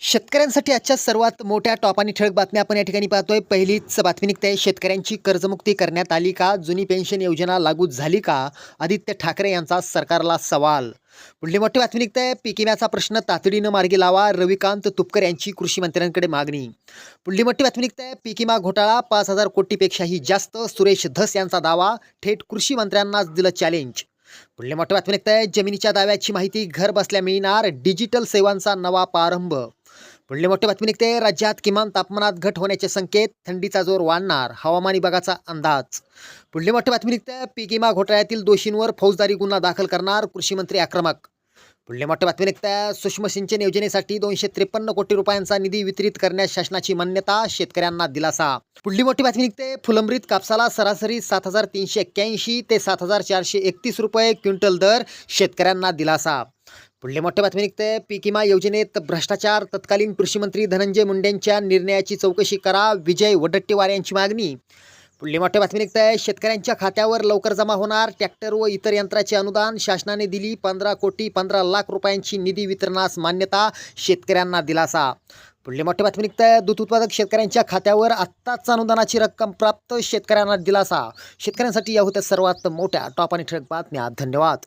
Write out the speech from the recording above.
शेतकऱ्यांसाठी आजच्या सर्वात मोठ्या टॉप आणि ठळक बातम्या आपण या ठिकाणी पाहतोय. पहिलीच बातमी निघते. शेतकऱ्यांची कर्जमुक्ती करण्यात आली का? जुनी पेन्शन योजना लागू झाली का? आदित्य ठाकरे यांचा सरकारला सवाल. पुढली मोठी बातमी निघते. पीक विम्याचा प्रश्न तातडीनं मार्गी लावा. रविकांत तुपकर यांची कृषी मंत्र्यांकडे मागणी. पुढली मोठी बातमी निघते. पीक विमा घोटाळा पाच हजार कोटीपेक्षाही जास्त. सुरेश धस यांचा दावा. थेट कृषी मंत्र्यांनाच दिलं चॅलेंज पुढले मोठं बातमी आहे जमिनीच्या दाव्याची माहिती घर बसल्या मिळणार. डिजिटल सेवांचा नवा प्रारंभ. पुढले मोठे बातमी निघते राज्यात किमान तापमानात घट होण्याचे संकेत. थंडीचा जोर वाढणार. हवामान विभागाचा अंदाज. पुढली मोठी बातमी निघते पीक विमा घोटाळ्यातील दोषींवर फौजदारी गुन्हा दाखल करणार. कृषी मंत्री आक्रमक पुढले मोठ्या बातमी निघते सूक्ष्म सिंचन योजनेसाठी दोनशे त्रेपन्न कोटी रुपयांचा निधी वितरित करण्यास शासनाची मान्यता शेतकऱ्यांना दिलासा. पुढली मोठी बातमी निघते फुलंब्रीत कापसाला सरासरी सात हजार तीनशे एक्क्याऐंशी ते सात हजार चारशे एकतीस रुपये क्विंटल दर शेतकऱ्यांना दिलासा. पुढले मोठ्या बातमी निघते पीक विमा योजनेत भ्रष्टाचार तत्कालीन कृषी मंत्री धनंजय मुंडेंच्या निर्णयाची चौकशी करा विजय वडट्टीवार यांची मागणी. पुढली मोठी बातमी आहे शेतकऱ्यांच्या खात्यावर लवकर जमा होणार ट्रॅक्टर व इतर यंत्राचे अनुदान. शासनाने दिली पंधरा कोटी पंधरा लाख रुपयांची निधी वितरणास मान्यता. शेतकऱ्यांना दिलासा. पुढली मोठी बातमी निघते दूध उत्पादक शेतकऱ्यांच्या खात्यावर आत्ताच अनुदानाची रक्कम प्राप्त. शेतकऱ्यांना दिलासा. शेतकऱ्यांसाठी या होत्या सर्वात मोठ्या टॉप आणि ठळक बातम्या. धन्यवाद.